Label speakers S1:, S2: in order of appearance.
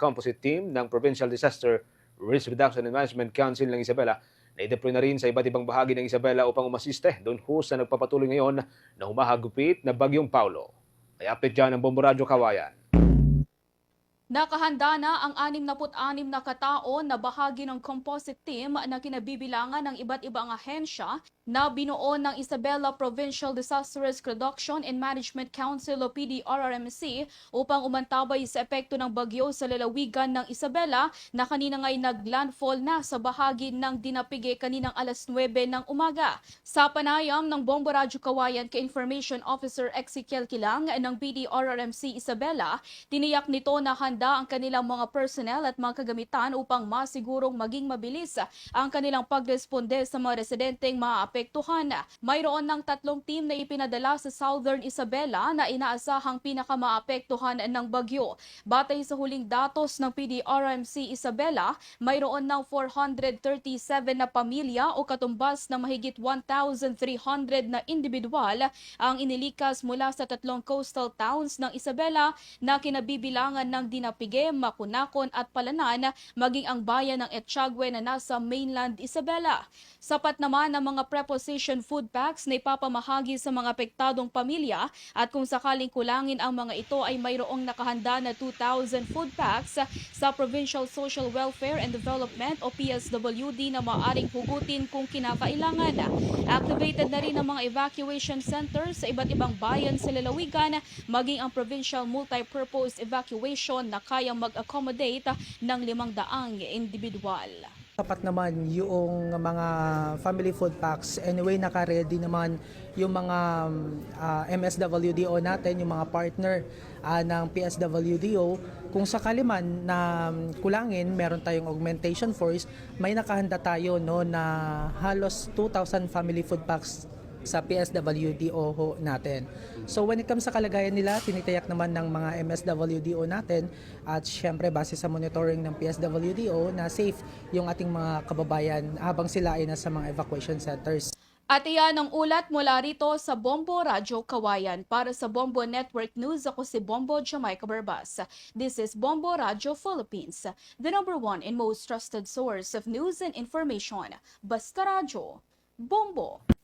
S1: composite team ng Provincial Disaster Risk Reduction and Management Council ng Isabela na i-deploy na rin sa iba't ibang bahagi ng Isabela upang umasiste doon ho sa nagpapatuloy ngayon na humahagupit na Bagyong Paulo. May update dyan ng Bombo Radyo Kawayan.
S2: Nakahanda na ang 66 na katao na bahagi ng composite team na kinabibilangan ng iba't ibang ahensya na binuo ng Isabela Provincial Disaster Risk Reduction and Management Council o PDRRMC upang umantabay sa epekto ng bagyo sa lalawigan ng Isabela na kanina nga'y naglandfall na sa bahagi ng Dinapige kaninang alas 9 ng umaga. Sa panayam ng Bombo Radyo Kawayan kay Information Officer Ezekiel Kilang ng PDRRMC Isabela, tiniyak nito na handa ang kanilang mga personnel at mga kagamitan upang masigurong maging mabilis ang kanilang pagresponde sa mga residenteng maapektuhan. Mayroon ng tatlong team na ipinadala sa Southern Isabela na inaasahang pinakamaapektuhan ng bagyo. Batay sa huling datos ng PDRMC Isabela, mayroon ng 437 na pamilya o katumbas na mahigit 1,300 na individual ang inilikas mula sa tatlong coastal towns ng Isabela na kinabibilangan ng Dinapige, Makunakon at Palanan, maging ang bayan ng Etchagwe na nasa mainland Isabela. Sapat naman ang mga preposition food packs na ipapamahagi sa mga apektadong pamilya at kung sakaling kulangin ang mga ito ay mayroong nakahanda na 2,000 food packs sa Provincial Social Welfare and Development o PSWD na maaring hugutin kung kinakailangan. Activated na rin ang mga evacuation centers sa iba't ibang bayan sa lalawigan, maging ang Provincial Multipurpose Evacuation na kayang mag-accommodate ng limang daang individual.
S3: Sapat naman yung mga family food packs. Anyway, naka-ready naman yung mga ah, MSWDO natin, yung mga partner ah, ng PSWDO. Kung sakali man na kulangin, meron tayong augmentation force, may nakahanda tayo no, na halos 2,000 family food packs sa PSWDO ho natin. So when it comes sa kalagayan nila, tinitiyak naman ng mga MSWDO natin at syempre base sa monitoring ng PSWDO na safe yung ating mga kababayan habang sila ay nasa mga evacuation centers.
S2: At iyan ang ulat mula rito sa Bombo Radyo Kawayan. Para sa Bombo Network News, ako si Bombo Jamaica Barbas. This is Bombo Radyo Philippines, the number one and most trusted source of news and information. Basta Radyo, Bombo.